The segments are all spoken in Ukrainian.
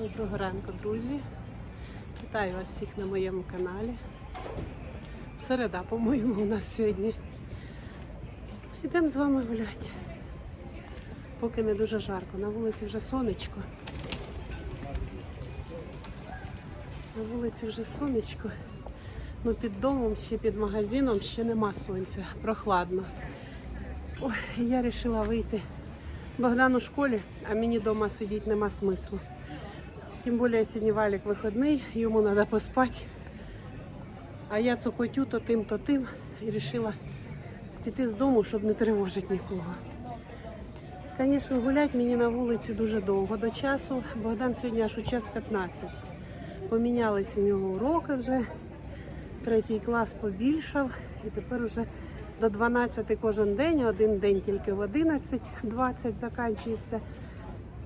Доброго ранку, друзі. Вітаю вас всіх на моєму каналі. Середа, по-моєму, у нас сьогодні. Йдемо з вами гуляти. Поки не дуже жарко. На вулиці вже сонечко. На вулиці вже сонечко. Ну під домом, ще під магазином ще нема сонця. Прохладно. Ой, я вирішила вийти. Богдан у школі, а мені вдома сидіти нема смислу. Тим більше сьогодні валік вихідний, йому треба поспати. А я цокотю то тим, то тим і вирішила піти з дому, щоб не тривожити нікого. Звісно, гуляти мені на вулиці дуже довго до часу. Богдан сьогодні аж у час 15. Помінялись у нього уроки вже. Третій клас побільшав і тепер вже до 12 кожен день, один день тільки в 11.20 закінчується.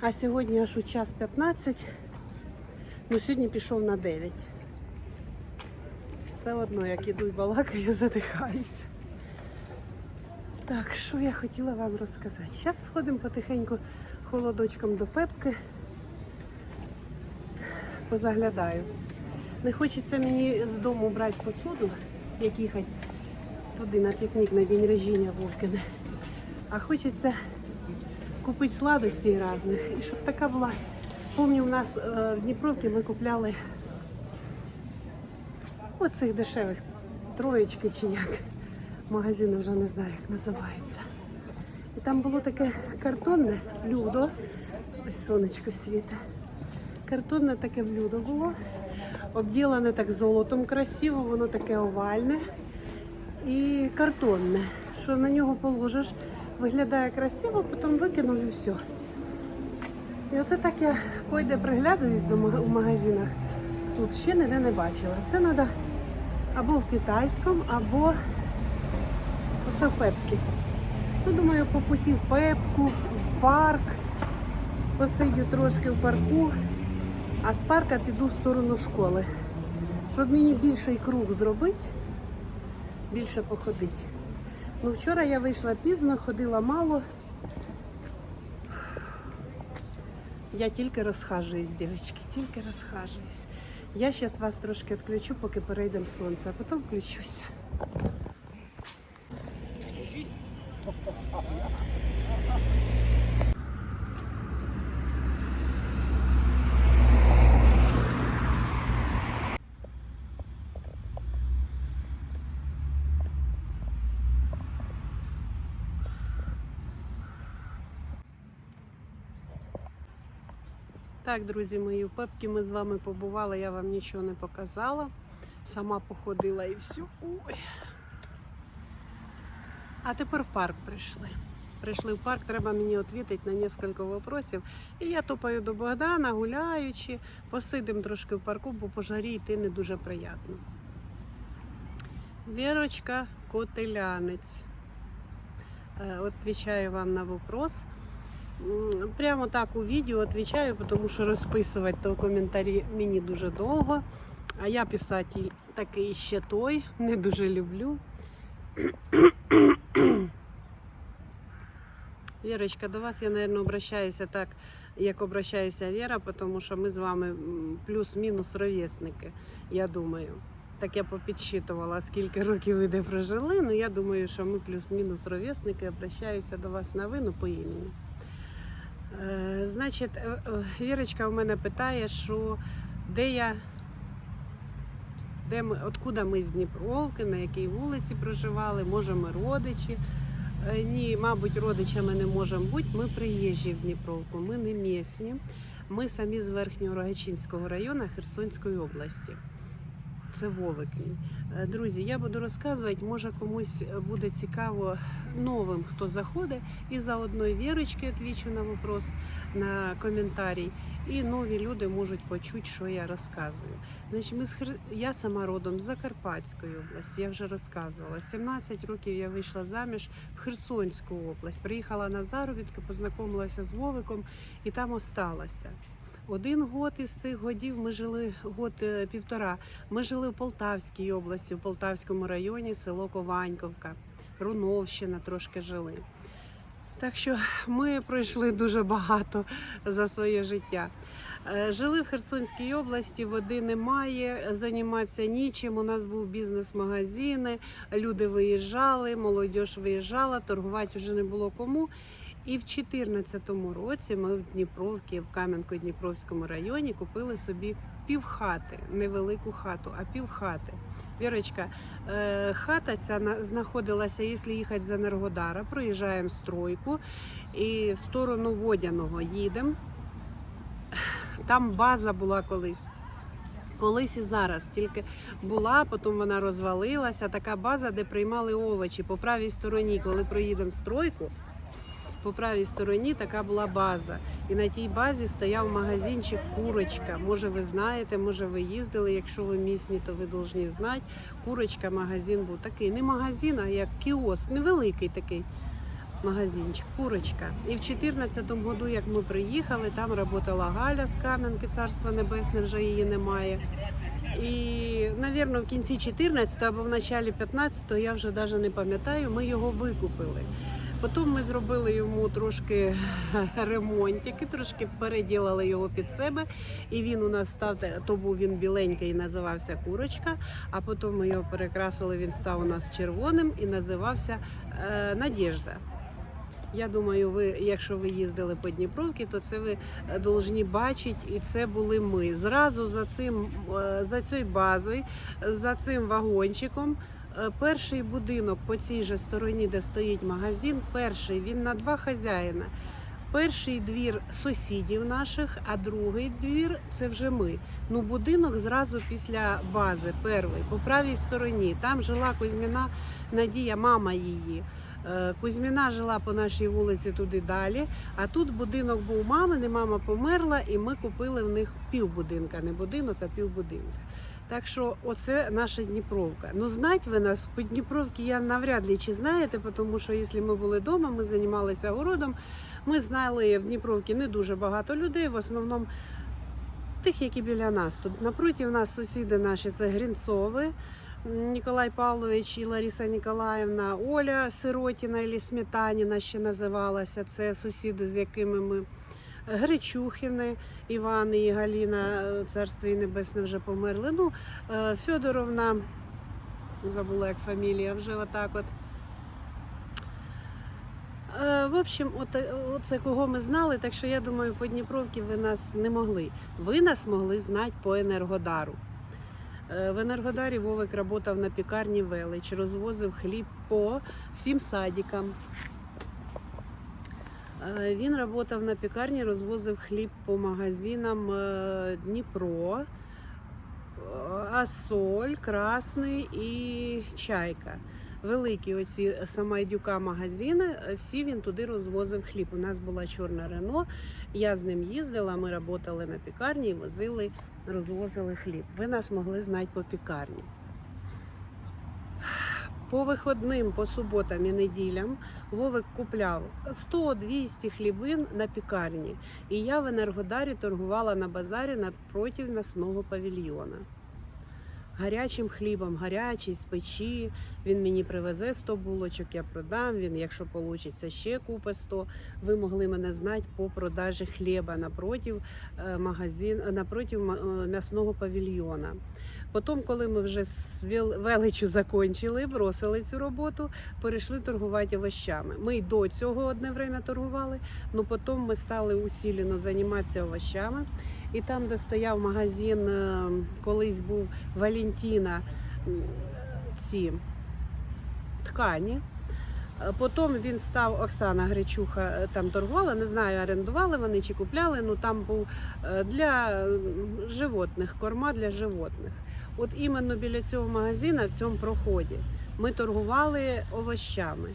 А сьогодні аж у час 15. Ну, сьогодні пішов на 9. Все одно, як іду і балакаю, задихаюся. Так, що я хотіла вам розказати? Зараз сходимо потихеньку холодочком до пепки. Позаглядаю. Не хочеться мені з дому брати посуду, як їхати туди на пікнік на день рождення Вовкине. А хочеться купити сладостей різних. І щоб така була. Помню, у нас е, в Дніпровці ми купляли оцих дешевих троєчки чи як. Магазин вже не знаю, як називається. І там було таке картонне блюдо. Ось сонечко світе. Картонне таке блюдо було. Обділене так золотом красиво, воно таке овальне і картонне. Що на нього положиш, виглядає красиво, потім викинув і все. І оце так я койде приглядаюсь до у магазинах. Тут ще ніде не бачила. Це треба або в китайському, або оце в пепки. Ну, думаю, по путі в пепку, в парк. Посидю трошки в парку, а з парка піду в сторону школи. Щоб мені більший круг зробити, більше походити. Ну, вчора я вийшла пізно, ходила мало. Я тільки розхажуюсь, дівчатки, тільки розхажуюсь. Я зараз вас трошки відключу, поки перейдемо сонце, а потім включуся. Так, друзі мої, у Пепки ми з вами побували, я вам нічого не показала. Сама походила і все. Ой. А тепер в парк прийшли. Прийшли в парк, треба мені відповідати на кілька питань. І я топаю до Богдана, гуляючи, посидимо трошки в парку, бо по жарі йти не дуже приємно. Вірочка Котелянець. Е, Відповідаю вам на вопрос. Прямо так у відео відповідаю, тому що розписувати то коментарі мені дуже довго. А я писати такий ще той, не дуже люблю. Вірочка, до вас я, мабуть, обращаюся так, як обращаюся Віра, тому що ми з вами плюс-мінус ровесники, я думаю. Так я попідсчитувала, скільки років ви де прожили. Ну я думаю, що ми плюс-мінус ровесники, обращаюся до вас на ви, ну, по імені. Е, Значить, е, е, Вірочка у мене питає, що де я, де ми, откуда ми з Дніпровки, на якій вулиці проживали, може ми родичі. Ні, мабуть, родичами не можемо бути. Ми приїжджі в Дніпровку, ми не місні. Ми самі з Верхнього Рогачинського району Херсонської області. Це Волокні. Е, Друзі, я буду розказувати, може комусь буде цікаво новим, хто заходить, і заодно Вірочки відвічу на вопрос, на коментарій. І нові люди можуть почути, що я розказую. Значить, ми з я сама родом з Закарпатської області, я вже розказувала. 17 років я вийшла заміж в Херсонську область. Приїхала на заробітки, познайомилася з Вовиком і там осталася. Один год із цих годів ми жили год е, півтора. Ми жили в Полтавській області, в Полтавському районі, село Кованьковка, Руновщина трошки жили. Так що ми пройшли дуже багато за своє життя. Е, Жили в Херсонській області, води немає, займатися нічим. У нас був бізнес-магазини, люди виїжджали, молодь виїжджала, торгувати вже не було кому. І в 2014 році ми в Дніпровці, в Кам'янко-Дніпровському районі купили собі півхати, невелику хату, а півхати. Вірочка, е, хата ця знаходилася, якщо їхати з Енергодара, проїжджаємо стройку і в сторону Водяного їдемо. Там база була колись. Колись і зараз тільки була, потім вона розвалилася. Така база, де приймали овочі по правій стороні, коли проїдемо стройку. По правій стороні така була база. І на тій базі стояв магазинчик Курочка. Може, ви знаєте, може, ви їздили. Якщо ви місні, то ви повинні знати. Курочка, магазин був такий. Не магазин, а як кіоск, невеликий такий магазинчик, курочка. І в 2014 году, як ми приїхали, там працювала Галя з Кам'янки, царство небесне, вже її немає. І, напевно, в кінці 14 або в началі 15 я вже навіть не пам'ятаю, ми його викупили. Потім ми зробили йому трошки ремонтики, трошки переділили його під себе. І він у нас став, то був він біленький і називався курочка, а потім ми його перекрасили, він став у нас червоним і називався е, Надіжда. Я думаю, ви, якщо ви їздили по Дніпровці, то це ви е, должні бачити, і це були ми. Зразу за цим е, за цією базою, за цим вагончиком. Е, Перший будинок по цій же стороні, де стоїть магазин, перший він на два хазяїна. Перший двір сусідів наших, а другий двір це вже ми. Ну, будинок зразу після бази, перший, по правій стороні. Там жила Кузьміна Надія, мама її. Е, Кузьміна жила по нашій вулиці туди далі. А тут будинок був мамини, мама померла, і ми купили в них півбудинка, не будинок, а півбудинка. Так що оце наша Дніпровка. Ну, знать ви нас по Дніпровці я навряд ли чи знаєте, тому що якщо ми були вдома, ми займалися городом. Ми знали в Дніпровці не дуже багато людей, в основному тих, які біля нас. Тут напроти нас сусіди наші це Грінцови. Ніколай Павлович і Лариса Ніколаївна, Оля Сиротіна і Сметаніна ще називалася. Це сусіди, з якими ми Гречухіни, Іван і Галіна, е, царство їй небесне вже померли. Ну, е, Федоровна, забула як фамілія, вже отак от. Е, В общем, оце кого ми знали, так що я думаю, по Дніпровці ви нас не могли. Ви нас могли знати по Енергодару. Е, В Енергодарі Вовик працював на пікарні Велич, розвозив хліб по всім садикам. Е, Він працював на пікарні, розвозив хліб по магазинам е, Дніпро, е, Асоль, Красний і Чайка. Великі оці самайдюка магазини, всі він туди розвозив хліб. У нас була чорна Рено. Я з ним їздила, ми працювали на пікарні возили, розвозили хліб. Ви нас могли знати по пікарні. По виходним, по суботам і неділям Вовик купляв 100-200 хлібин на пікарні. І я в Енергодарі торгувала на базарі напроти м'ясного павільйона. Гарячим хлібом, гарячий з печі. Він мені привезе 100 булочок, я продам. Він, якщо вийде, ще купи 100. Ви могли мене знати по продажі хліба напротив е, магазин, напротив ма- е, м'ясного павільйона. Потім, коли ми вже з вел- величу закінчили, бросили цю роботу, перейшли торгувати овощами. Ми й до цього одне время торгували, але потім ми стали усилено займатися овощами. І там, де стояв магазин, е, колись був Валентіна, ці ткані. Е, Потім він став Оксана Гречуха е, там торгувала, не знаю, орендували вони чи купляли. Ну там був для животних, корма для животних. От іменно біля цього магазина в цьому проході ми торгували овощами.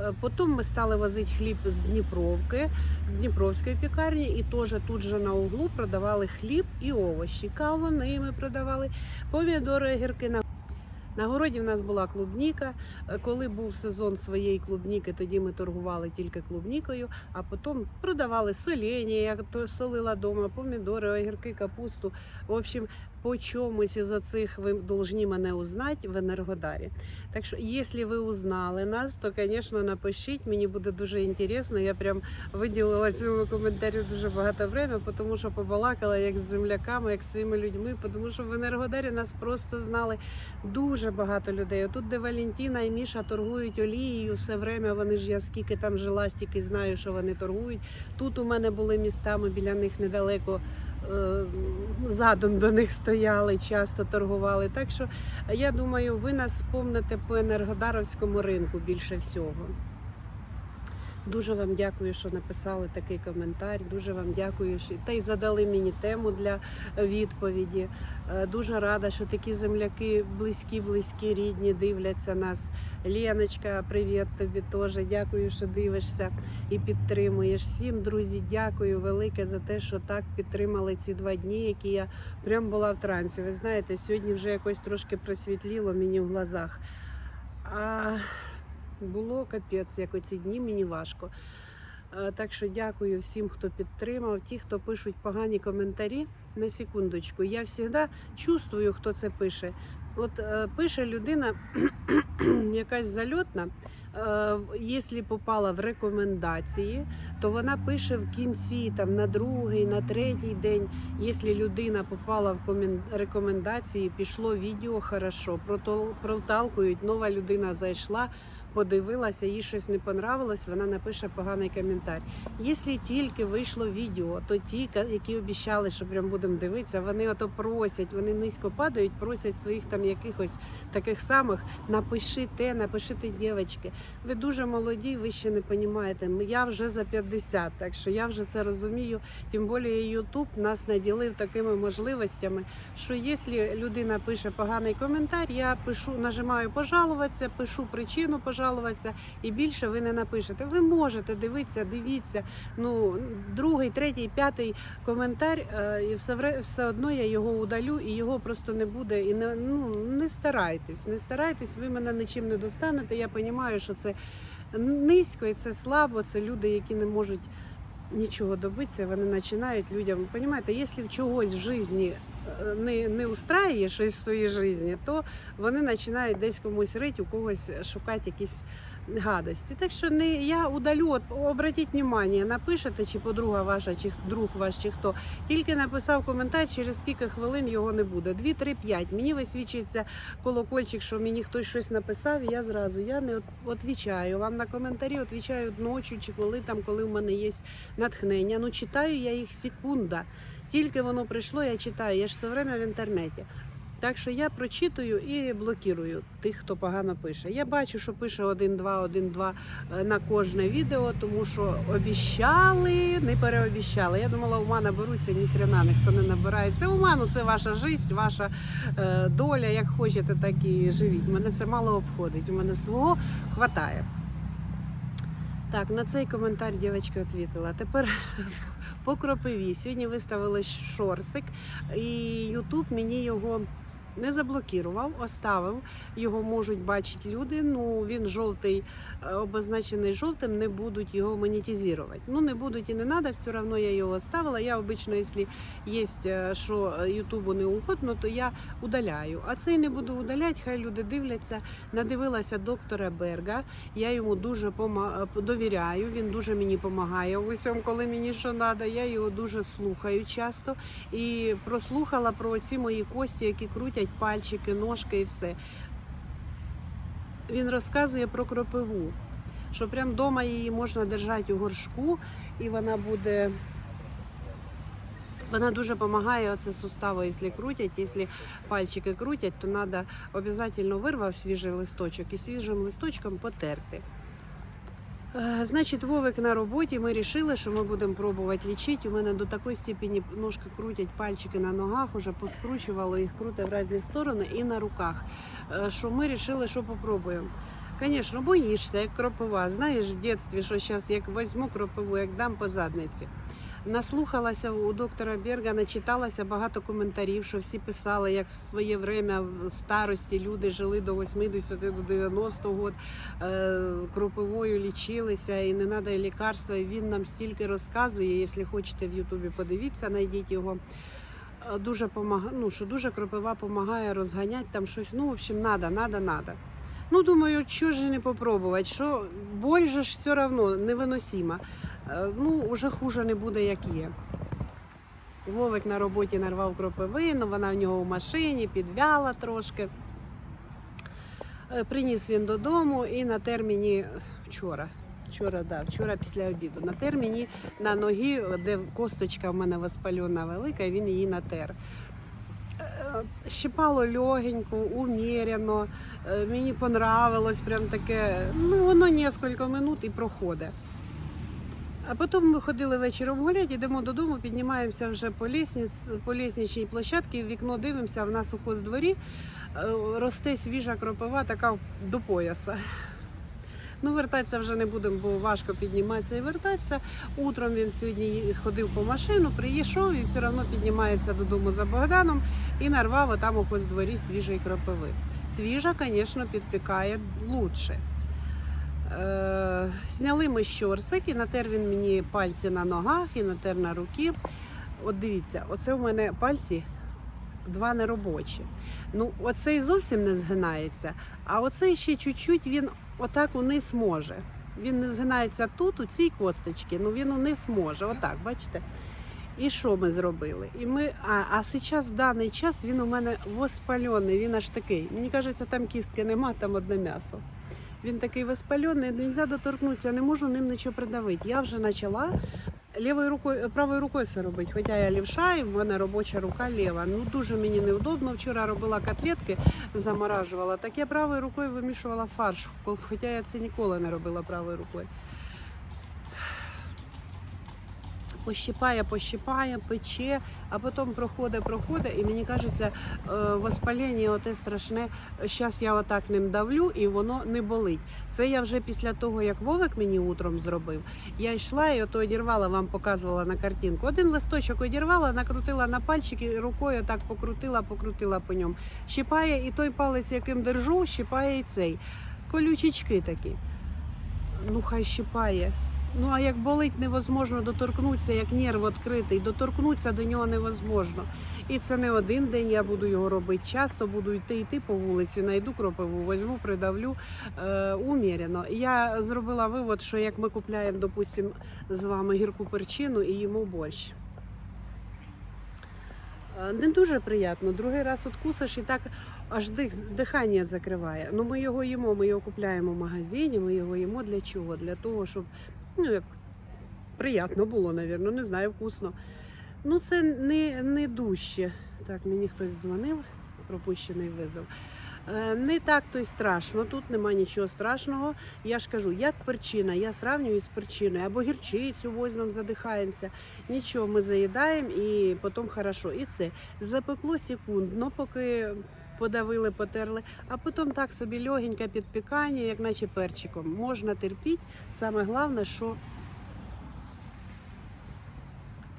Е, Потім ми стали возити хліб з Дніпровки, Дніпровської пікарні, і теж тут же на углу продавали хліб і овочі. Кавуни ми продавали, помідори, огірки на На городі в нас була клубніка. Е, Коли був сезон своєї клубніки, тоді ми торгували тільки клубнікою, а потім продавали солені, то солила вдома, помідори, огірки, капусту. В общем, по чомусь із оцих ви должні мене узнати в Енергодарі. Так що, якщо ви узнали нас, то, звісно, напишіть. Мені буде дуже інтересно. Я прям виділила цьому коментарю дуже багато времени, тому що побалакала як з земляками, як з своїми людьми, тому що в Енергодарі нас просто знали дуже багато людей. Тут, де Валентина і Міша торгують олією, все время вони ж я скільки там жила, стільки знаю, що вони торгують. Тут у мене були містами біля них недалеко. Е, Задом до них стояли, часто торгували. Так що я думаю, ви нас спомните по енергодаровському ринку більше всього. Дуже вам дякую, що написали такий коментар. Дуже вам дякую, що та й задали мені тему для відповіді. Е, Дуже рада, що такі земляки близькі, близькі, рідні дивляться нас. Леночка, привіт тобі теж. Дякую, що дивишся і підтримуєш. Всім, друзі, дякую велике за те, що так підтримали ці два дні, які я прям була в трансі. Ви знаєте, сьогодні вже якось трошки просвітліло мені в глазах. А було капець, як оці дні мені важко. Е, Так що дякую всім, хто підтримав. Ті, хто пишуть погані коментарі. На секундочку, я завжди чувствую, хто це пише. От е, пише людина якась зальотна. Е, Якщо попала в рекомендації, то вона пише в кінці, там на другий, на третій день. Якщо людина попала в комен- рекомендації, пішло відео хорошо, проталкують, нова людина зайшла, подивилася, їй щось не понравилось, вона напише поганий коментар. Якщо тільки вийшло відео, то ті, які обіцяли, що прям будемо дивитися, вони ото просять, вони низько падають, просять своїх там якихось таких самих. Напиши те, напиши те, дівчатки. Ви дуже молоді, ви ще не розумієте. Я вже за 50, так що я вже це розумію. Тим більше Ютуб нас наділив такими можливостями, що якщо людина пише поганий коментар, я пишу, нажимаю пожалуватися, пишу причину пожалуватися, і більше ви не напишете. Ви можете дивитися, дивіться. Ну, другий, третій, п'ятий коментар, е, і все, одно я його удалю, і його просто не буде. І не, ну, не старайтесь, не старайтесь, ви мене нічим не достанете. Я розумію, що це низько і це слабо. Це люди, які не можуть нічого добитися. Вони починають людям. Понімаєте, якщо в чогось в житті не, не устраює щось в своїй житті, то вони починають десь комусь рить, у когось шукати якісь гадості. Так що не я удалю, от обратіть внимание, напишете, чи подруга ваша, чи друг ваш, чи хто. Тільки написав коментар, через скільки хвилин його не буде. Дві, три, п'ять. Мені висвічується колокольчик, що мені хтось щось написав, і я зразу я не відвічаю. Вам на коментарі відвічаю ночі, чи коли там, коли в мене є натхнення. Ну читаю я їх секунда. Тільки воно прийшло, я читаю. Я ж все время в інтернеті. Так що я прочитую і блокірую тих, хто погано пише. Я бачу, що пише 1-2, 1-2 е, на кожне відео, тому що обіщали, не переобіщали. Я думала, у мене беруться ніхрена ніхто не набирається. Уману це ваша життя, ваша е, доля. Як хочете, так і живіть. Мене це мало обходить. У мене свого хватає. Так, на цей коментар дівчинка відповіла. Тепер по кропиві. Сьогодні виставили шорсик, і Ютуб мені його не заблокував, оставив. Його можуть бачити люди. Ну він жовтий, е, обозначений жовтим, не будуть його монетизувати. Ну не будуть і не треба, все одно я його оставила. Я обично, якщо є що Ютубу не угодно, то я удаляю. А цей не буду удаляти, хай люди дивляться. Надивилася доктора Берга. Я йому дуже е, довіряю. Він дуже мені допомагає у всьому, коли мені що треба. Я його дуже слухаю часто і прослухала про ці мої кості, які крутять пальчики, ножки і все. Він розказує про кропиву, що прям вдома її можна держати у горшку, і вона буде. Вона дуже допомагає оце сустави, якщо крутять, якщо пальчики крутять, то треба обов'язково вирвав свіжий листочок і свіжим листочком потерти. Е, Значить, Вовик на роботі. Ми вирішили, що ми будемо пробувати лічити. У мене до такої степені ножки крутять пальчики на ногах, уже поскручувало їх крути в різні сторони і на руках. Е, Що ми вирішили, що попробуємо. Звісно, боїшся, як кропива. Знаєш в дитинстві, що зараз як візьму кропиву, як дам по задниці. Наслухалася у доктора Берга, начиталася багато коментарів, що всі писали, як в своє время в старості люди жили до 80 до 90 год, е, кропивою лічилися і не треба лікарства. І він нам стільки розказує. Якщо хочете в Ютубі, подивіться, знайдіть його. Е, Дуже помага... ну, що дуже кропива допомагає розганяти там щось. Ну, в общем, надо, надо, надо. Ну, думаю, що ж не попробувати, що боль же ж все одно невиносима. Е, Ну, вже хуже не буде, як є. Вовик на роботі нарвав кропивину, вона в нього в машині, підвяла трошки. Е, Приніс він додому і на терміні вчора. Вчора, да, вчора після обіду. На терміні на ногі, де косточка в мене воспальона велика, він її натер. Щипало легенько, уміряно. Е, Мені понравилось прям таке. Ну, воно кілька минут і проходить. А потім ми ходили вечором гуляти, йдемо додому, піднімаємося вже по, лісніц, по лісничній площадці, в вікно дивимося, в нас у хоздворі е, росте свіжа кропива, така до пояса. Ну, вертатися вже не будемо, бо важко підніматися і вертатися. Утром він сьогодні ходив по машину, прийшов і все одно піднімається додому за Богданом і нарвав отам у хоздворі свіжої кропиви. Свіжа, звісно, підпікає лучше. Е, Зняли ми щорсик і натер він мені пальці на ногах і натер на руки. От дивіться, оце у мене пальці два неробочі. Ну, оцей зовсім не згинається, а оцей ще чуть-чуть він отак униз може. Він не згинається тут, у цій косточці, ну він униз може. Отак, бачите? І що ми зробили? І ми, а, а зараз, в даний час, він у мене воспалений, він аж такий. Мені кажеться, там кістки нема, там одне м'ясо. Він такий воспалений, не можна доторкнутися, не можу ним нічого придавити. Я вже почала лівою рукою, правою рукою це робити. Хоча я лівша, і в мене робоча рука ліва. Ну дуже мені неудобно. Вчора робила котлетки, заморажувала. Так я правою рукою вимішувала фарш, хоча я це ніколи не робила правою рукою. Пощипає, пощипає, пече, а потім проходить, проходить, і мені кажеться, е, воспалення оте страшне. Зараз я отак ним давлю і воно не болить. Це я вже після того, як Вовик мені утром зробив. Я йшла і ото одірвала, вам показувала на картинку. Один листочок одірвала, накрутила на пальчик і рукою так покрутила, покрутила по ньому. Щипає і той палець, яким держу, щипає і цей. Колючечки такі. Ну, хай щипає. Ну а як болить, невозможно доторкнутися, як нерв відкритий, доторкнутися до нього невозможно. І це не один день я буду його робити. Часто буду йти йти по вулиці, знайду кропиву, візьму, придавлю е, уміряно. Я зробила вивод, що як ми купляємо, допустимо, з вами гірку перчину і їмо борщ. Е, Не дуже приємно. Другий раз откусиш і так аж дих, дихання закриває. Ну ми його їмо, ми його купляємо в магазині, ми його їмо для чого? Для того, щоб ну як приємно було, напевно, не знаю, вкусно. Ну, це не, не дужче. Так, мені хтось дзвонив, пропущений визов. Е, Не так то й страшно, тут нема нічого страшного. Я ж кажу, як перчина, я сравнюю з перчиною. Або гірчицю візьмемо, задихаємося. Нічого, ми заїдаємо і потім хорошо. І це запекло секундно, поки подавили, потерли, а потім так собі легеньке підпікання, як наче перчиком. Можна терпіти. Саме головне, що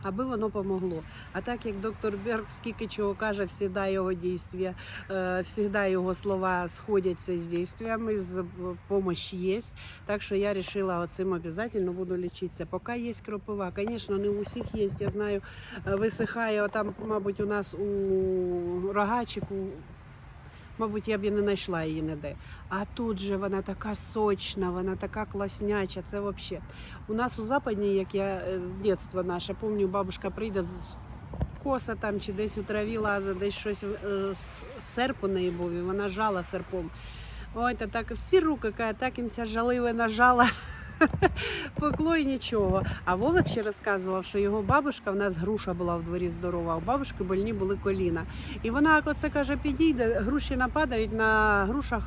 аби воно помогло. А так як доктор Берг скільки чого каже, завжди його дійствия, завжди його слова сходяться з дійствиями, з допомога є. Так що я вирішила оцим обов'язково буду лічитися. Поки є кропива, звісно, не у всіх є. Я знаю, е, висихає там, мабуть, у нас у рогачику. Мабуть, я б і не знайшла її ніде. А тут же вона така сочна, вона така класняча. Це взагалі. У нас у западній, як я е, дитинство наше, пам'ятаю, бабушка прийде з коса там чи десь у траві лазить, десь щось е, серп у неї був, і вона жала серпом. Ой, та так всі руки, каже, так їм ця жалива нажала. Пекло і нічого. А Вовик ще розказував, що його бабушка, в нас груша була в дворі здорова, а у бабушки больні були коліна. І вона, як оце каже, підійде, груші нападають на грушах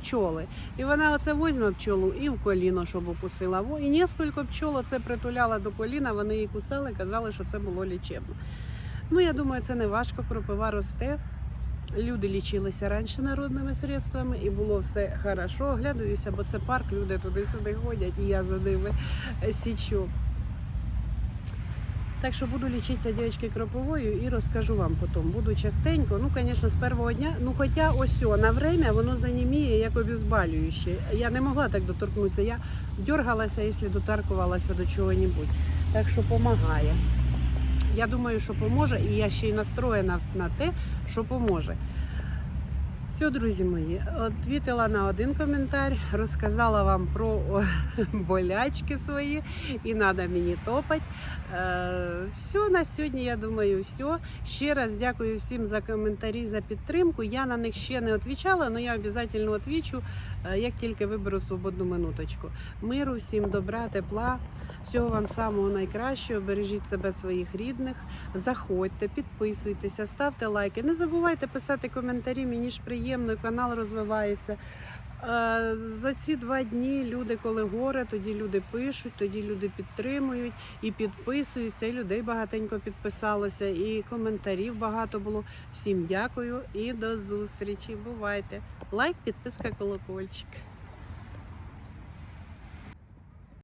пчоли. І вона оце візьме пчолу і в коліно, щоб укусила. І несколько пчол оце притуляла до коліна, вони її кусали, казали, що це було лічебно. Ну, я думаю, це не важко, кропива росте. Люди лічилися раніше народними средствами і було все хорошо. Оглядаюся, бо це парк, люди туди-сюди ходять, і я за ними січу. Так що буду лічитися дівчатки кроповою і розкажу вам потім. Буду частенько. Ну, звісно, з першого дня. Ну, хоча ось о, на время воно заніміє як обезболююче. Я не могла так доторкнутися. Я дергалася, якщо доторкувалася до чого-небудь. Так що допомагає. Я думаю, що поможе, і я ще й настроєна на те, що поможе. Все, друзі мої, відповіла на один коментар, розказала вам про болячки свої і треба мені топати. Е, все на сьогодні, я думаю, все. Ще раз дякую всім за коментарі, за підтримку. Я на них ще не відповідала, але я обов'язково відповічу, е, як тільки виберу свободну минуточку. Миру, всім добра, тепла. Всього вам самого найкращого. Бережіть себе своїх рідних. Заходьте, підписуйтеся, ставте лайки. Не забувайте писати коментарі. Мені ж приємно, канал розвивається. Е, За ці два дні люди, коли горе, тоді люди пишуть, тоді люди підтримують і підписуються. І людей багатенько підписалося, і коментарів багато було. Всім дякую і до зустрічі. Бувайте! Лайк, підписка, колокольчик.